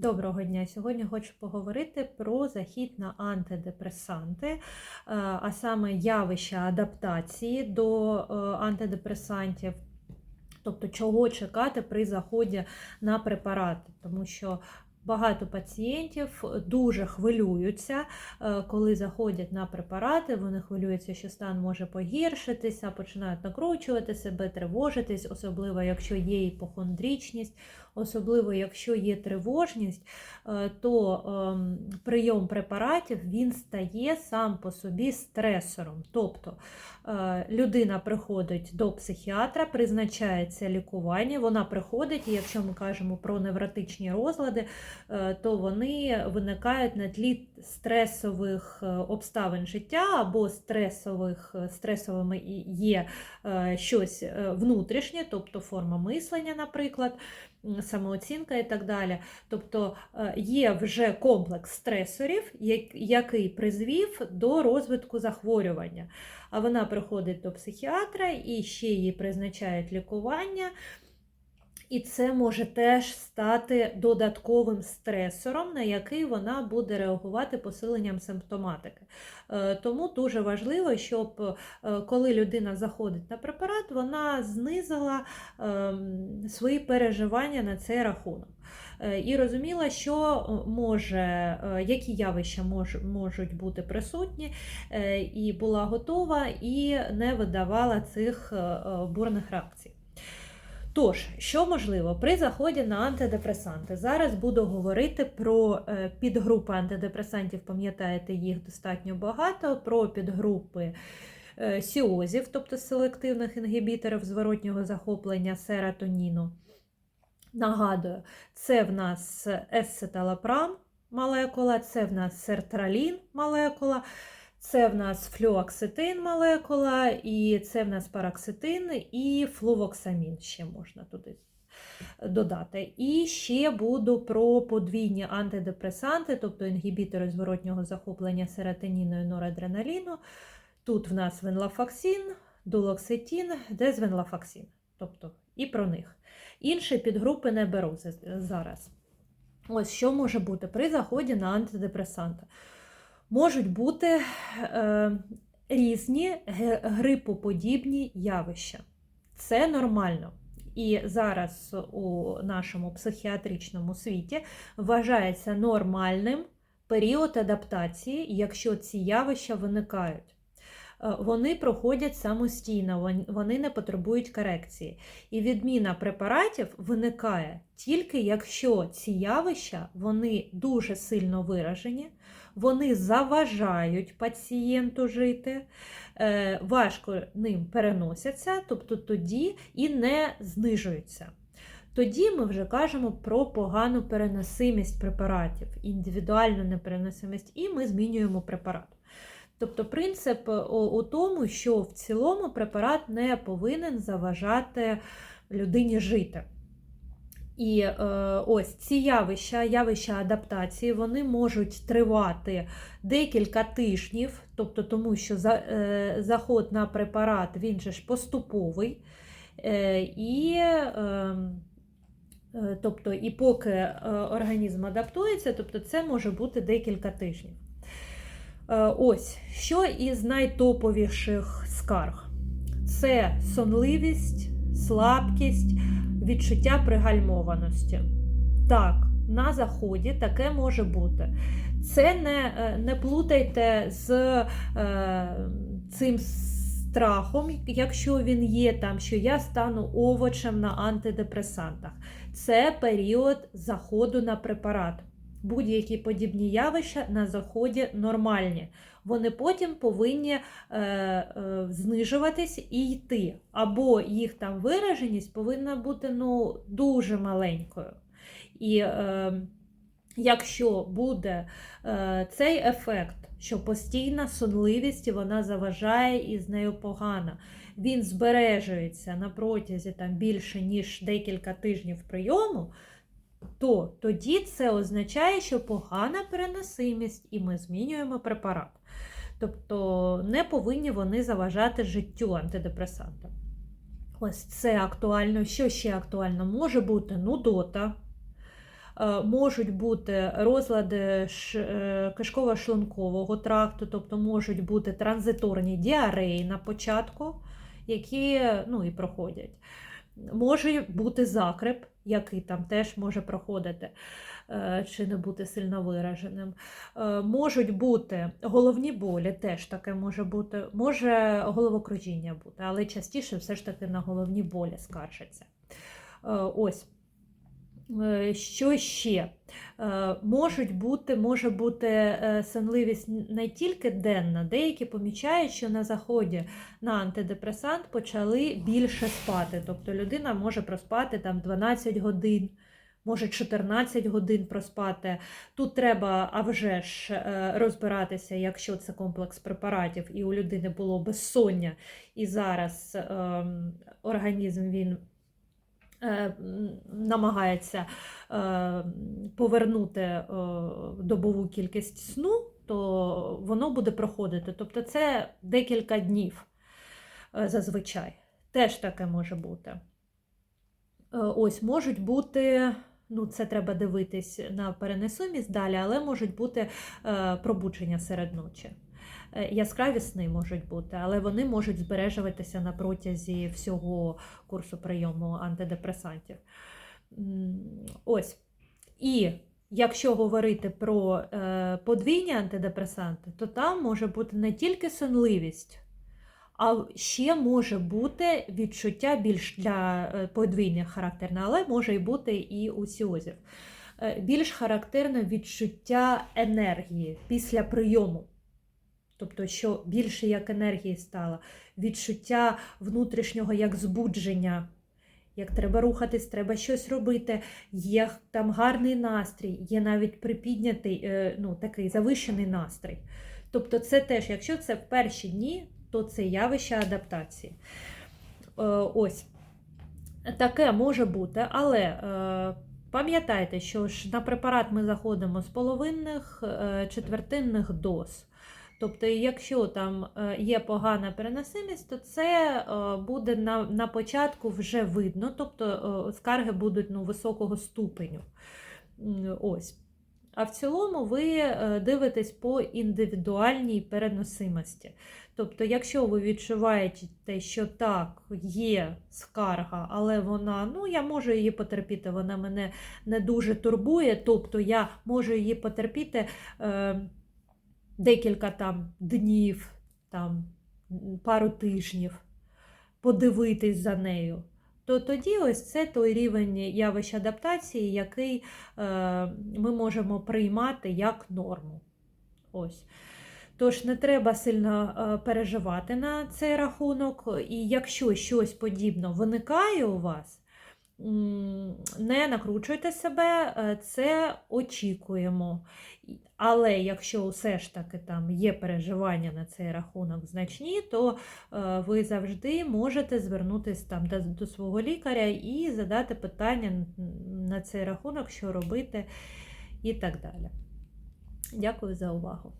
Доброго дня! Сьогодні хочу поговорити про захід на антидепресанти, е, а саме явища адаптації до е, антидепресантів, тобто чого чекати при заході на препарати, тому що Багато пацієнтів дуже хвилюються, е, коли заходять на препарати. Вони хвилюються, що стан може погіршитися, починають накручувати себе, тривожитись, особливо якщо є іпохондрічність, особливо якщо є тривожність, е, то ем, прийом препаратів він стає сам по собі стресором. Тобто е, людина приходить до психіатра, призначається лікування, вона приходить, і якщо ми кажемо про невротичні розлади, е, то вони виникають на тлі стресових обставин життя або стресових, стресовими є щось внутрішнє, тобто форма мислення, наприклад самооцінка і так далі. Тобто е, є вже комплекс стресорів, який призвів до розвитку захворювання. А вона приходить до психіатра і ще їй призначають лікування. І це може теж стати додатковим стресором, на який вона буде реагувати посиленням симптоматики. Е, тому дуже важливо, щоб е, коли людина заходить на препарат, вона знизила ем, свої переживання на цей рахунок. Е, і розуміла, що може, які явища мож, можуть бути присутні, і була готова і не видавала цих бурних реакцій. Тож, що можливо, при заході на антидепресанти. Зараз буду говорити про е, підгрупи антидепресантів, пам'ятаєте, їх достатньо багато, про підгрупи е, сіозів, тобто селективних інгібіторів зворотнього захоплення серотоніну. Нагадую, це в нас есцеталапрам молекула, це в нас сертралін молекула. Це в нас флюоксетин молекула, і це в нас параксетин і флувоксамін ще можна туди додати. І ще буду про подвійні антидепресанти, тобто інгібітори зворотнього захоплення серотоніну і норадреналіну. Тут в нас венлафаксин, дулоксетін, дезвенлафаксин. Тобто і про них. Інші підгрупи не беру зараз. Ось що може бути при заході на антидепресанти можуть бути е, різні грипоподібні явища. Це нормально. І зараз у нашому психіатричному світі вважається нормальним період адаптації, якщо ці явища виникають. Е, вони проходять самостійно, вони не потребують корекції. І відміна препаратів виникає тільки якщо ці явища вони дуже сильно виражені, вони заважають пацієнту жити, е, важко ним переносяться, тобто тоді і не знижуються. Тоді ми вже кажемо про погану переносимість препаратів, індивідуальну непереносимість, і ми змінюємо препарат. Тобто принцип у тому, що в цілому препарат не повинен заважати людині жити. І е, ось ці явища, явища адаптації, вони можуть тривати декілька тижнів, тобто тому що за, е, заход на препарат він же ж поступовий. Е, і ем, е, тобто, і поки е, організм адаптується, тобто це може бути декілька тижнів. Е, ось, що із найтоповіших скарг? Це сонливість, слабкість, відчуття пригальмованості. Так, на заході таке може бути. Це не е, не плутайте з е, цим страхом, якщо він є там, що я стану овочем на антидепресантах. Це період заходу на препарат будь-які подібні явища на заході нормальні. Вони потім повинні е, е, знижуватись і йти. Або їх там вираженість повинна бути ну, дуже маленькою. І е, якщо буде е, цей ефект, що постійна сонливість вона заважає і з нею погано, він збережується на протязі там, більше, ніж декілька тижнів прийому то тоді це означає, що погана переносимість, і ми змінюємо препарат. Тобто не повинні вони заважати життю антидепресанта. Ось це актуально. Що ще актуально? Може бути нудота, Е, Можуть бути розлади е, кишково-шлункового тракту, тобто можуть бути транзиторні діареї на початку, які ну, і проходять. Може бути закрип, який там теж може проходити е, чи не бути сильно вираженим. Е, Можуть бути головні болі, теж таке може бути, може головокружіння бути, але частіше все ж таки на головні болі скаржаться. Е, Ось. Е, Що ще? Е, Можуть бути, може бути е, сонливість не тільки денна, деякі помічають, що на заході на антидепресант почали більше спати. Тобто людина може проспати там 12 годин, може 14 годин проспати. Тут треба, а вже ж, розбиратися, якщо це комплекс препаратів, і у людини було безсоння, і зараз ем, організм він намагається е, повернути е, добову кількість сну, то воно буде проходити. Тобто це декілька днів е, зазвичай. Теж таке може бути. Е, Ось можуть бути, ну це треба дивитись на перенесумість далі, але можуть бути е, пробудження серед ночі. Е, Яскраві сни можуть бути, але вони можуть збережуватися на протязі всього курсу прийому антидепресантів. Ось. І якщо говорити про е, подвійні антидепресанти, то там може бути не тільки сонливість, а ще може бути відчуття більш для е, подвійних характерне, але може і бути і у сіозів. Більш характерне відчуття енергії після прийому. Тобто, що більше як енергії стало, відчуття внутрішнього як збудження, як треба рухатись, треба щось робити, є там гарний настрій, є навіть припіднятий, е, ну, такий завищений настрій. Тобто, це теж, якщо це в перші дні, то це явище адаптації. Е, Ось таке може бути, але е, пам'ятайте, що ж на препарат ми заходимо з половинних четвертинних доз. Тобто, якщо там е, є погана переносимість, то це е, буде на, на початку вже видно, тобто е, скарги будуть ну, високого ступеню. Ось. А в цілому ви дивитесь по індивідуальній переносимості. Тобто, якщо ви відчуваєте, що так, є скарга, але вона, ну я можу її потерпіти, вона мене не дуже турбує, тобто я можу її потерпіти е, декілька там днів, там, пару тижнів, подивитись за нею. То тоді ось це той рівень явищ адаптації, який е, ми можемо приймати як норму. Ось. Тож не треба сильно е, переживати на цей рахунок, і якщо щось подібне виникає у вас, не накручуйте себе, е, це очікуємо. Але якщо все ж таки там є переживання на цей рахунок значні, то е, ви завжди можете звернутися там до, до свого лікаря і задати питання на цей рахунок, що робити і так далі. Дякую за увагу.